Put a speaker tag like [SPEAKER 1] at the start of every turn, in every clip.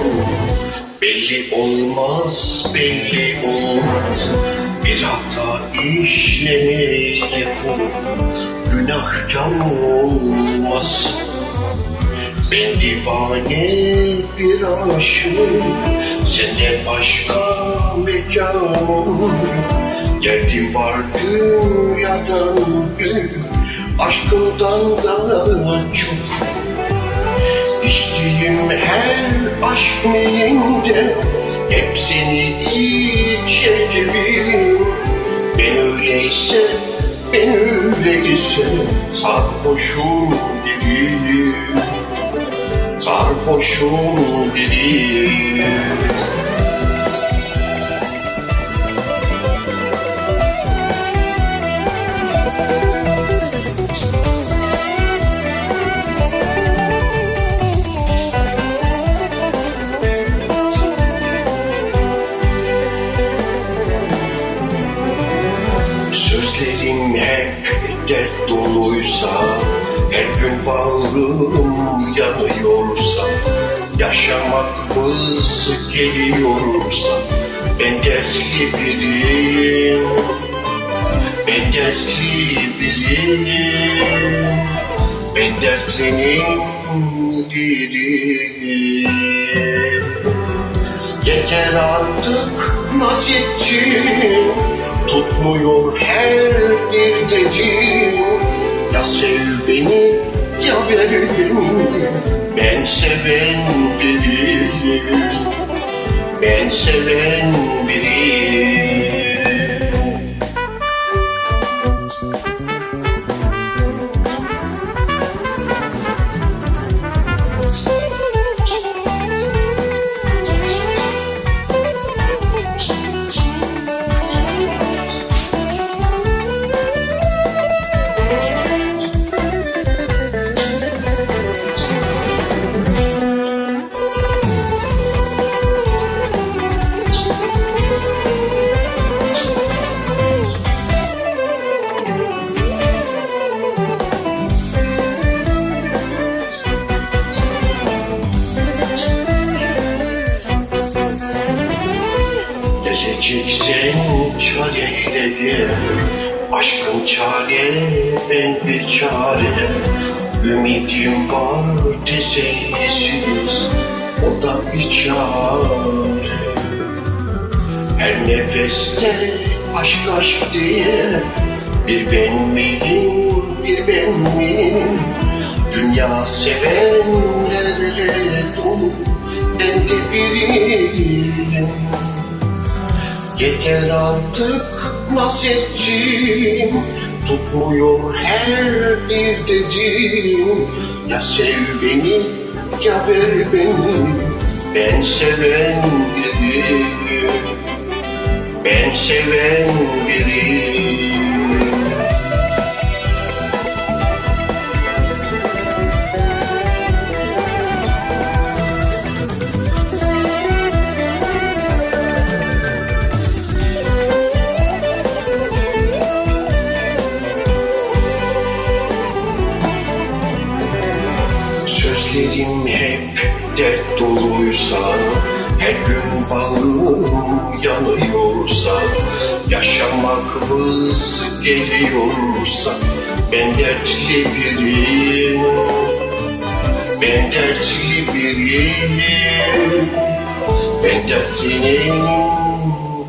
[SPEAKER 1] olur Belli olmaz, belli olmaz. Bir hata işlemeyle kul Günahkar olmaz. Ben divane bir aşığım. Senden başka mekanım Derdim var dünyadan büyük Aşkından da çok İçtiğim her aşk neyinde Hep seni içe gibiyim Ben öyleyse, ben öyleyse Sarhoşum biriyim. Sarhoşum biriyim bağrım yanıyorsa Yaşamak vız geliyorsa Ben dertli biriyim Ben dertli biriyim Ben dertlinin biriyim. Yeter artık naz ettim Tutmuyor her bir dediğim Ya sev beni ya ver beni Ben seven biriyim Ben seven gel Aşkın çare ben bir çare. Ümidim var tesellisiz O da bir çare. Her nefeste aşk aşk diye. Bir ben miyim bir ben miyim? Dünya sevenlerle dolu Ben de biriyim. Yeter artık naz ettim Tutmuyor her bir dediğim. Ya sev beni ya ver beni. Ben seven biriyim gün bağrım yanıyorsa Yaşamak vız geliyorsa Ben dertli biriyim. Ben dertli biriyim. Ben dertlinin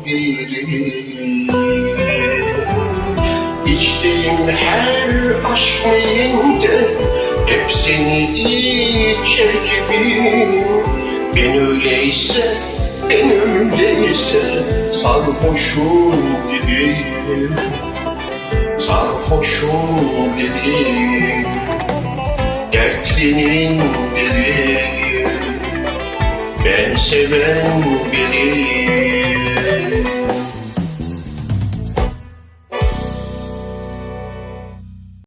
[SPEAKER 1] biriyim. İçtiğim her aşk neyinde Hep seni içer gibiyim Ben öyleyse, ben öyleyse Sarhoşum gibiyim Sarhoşum gibiyim Dertlinin biriyim Ben seven biriyim